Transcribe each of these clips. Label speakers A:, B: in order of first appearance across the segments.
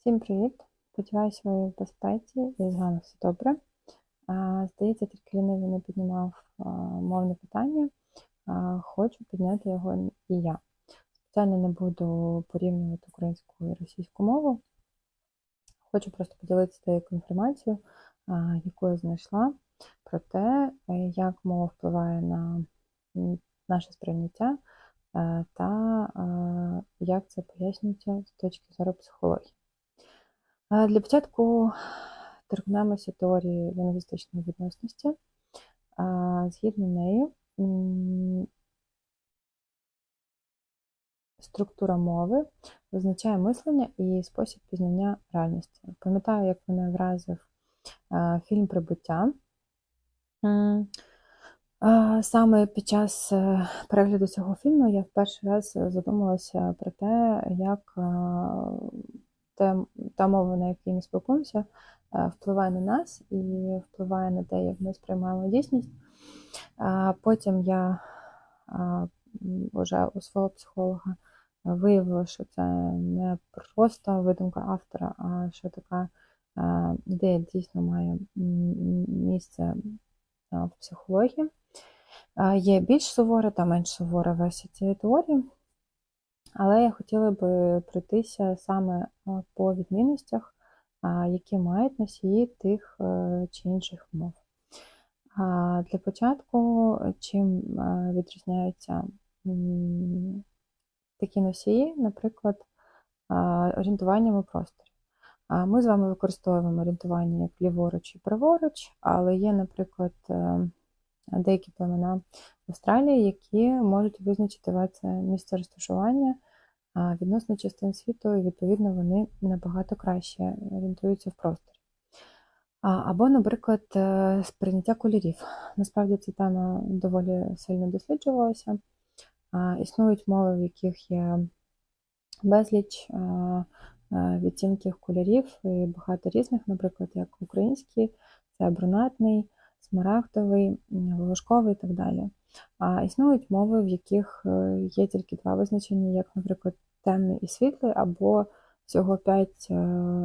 A: Всім привіт! Сподіваюся, ви в безпеці і з вами все добре. Здається, тільки лінивий не піднімав мовне питання. Хочу підняти його і я. Спеціально не буду порівнювати українську і російську мову. Хочу просто поділитися деякою інформацією, яку я знайшла, про те, е, як мова впливає на наше сприйняття е, та е, як це пояснюється з точки зору психології. Для початку торкнемося теорії лінгвістичної відносності. Згідно нею, структура мови визначає мислення і спосіб пізнання реальності. Пам'ятаю, як мене вразив фільм Прибуття. Саме під час е, перегляду цього фільму я в перший раз задумалася про те, як те, та мова, на якій ми спілкуємося, е, впливає на нас і впливає на те, як ми сприймаємо дійсність. Потім я вже у свого психолога виявила, що це не просто видумка автора, а що така ідея дійсно має місце в психології. Є більш сувора та менш сувора версія цієї теорії, але я хотіла би пройтися саме по відмінностях, які мають носії тих е, чи інших мов. Для початку, чим е, відрізняються такі носії, наприклад, орієнтуванням у просторі. Ми з вами використовуємо орієнтування як ліворуч і праворуч, але є, наприклад, е, деякі племена в Австралії, які можуть визначити це місце розташування відносно частин світу, і відповідно вони набагато краще орієнтуються в просторі. Або, наприклад, е, сприйняття кольорів. Насправді ця тема доволі сильно досліджувалася. Існують мови, в яких є безліч відтінків кольорів і багато різних, наприклад, як український, це брунатний, смарагдовий, волошковий і так далі. А існують мови, в яких е, є тільки два визначення, як, наприклад, темний і світлий, або всього 5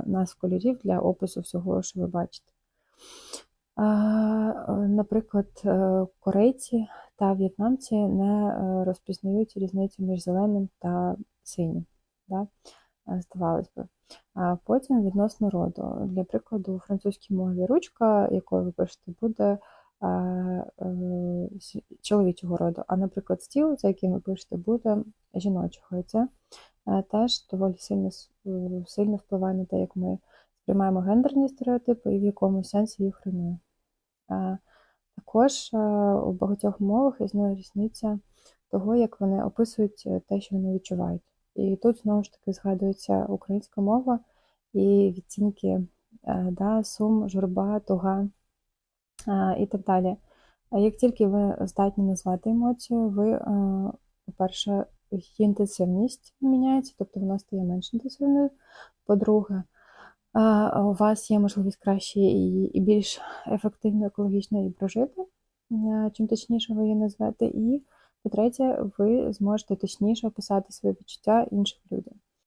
A: назв кольорів для опису всього, що ви бачите. Наприклад, е, корейці та в'єтнамці не е, розпізнають різницю між зеленим та синім. Да? Е, Здавалось би. А потім відносно роду. Для прикладу, у французькій мові ручка, якою ви пишете, буде е, е, чоловічого роду, а, наприклад, стіл, за яким ви пишете, буде жіночого. І це теж доволі сильно, сильно впливає на те, як ми сприймаємо гендерні стереотипи і в якому сенсі їх руйнує. Також у багатьох мовах існує різниця того, як вони описують те, що вони відчувають. І тут знову ж таки згадується українська мова і відцінки е, да, сум, журба, туга е, і так далі. Як тільки ви здатні назвати емоцію, ви, е, по-перше, її інтенсивність міняється, тобто вона стає менш інтенсивною. По-друге, у вас є можливість краще і, більш ефективно, екологічно її прожити, чим точніше ви її назвете. І по-третє, ви зможете точніше описати свої відчуття іншим людям.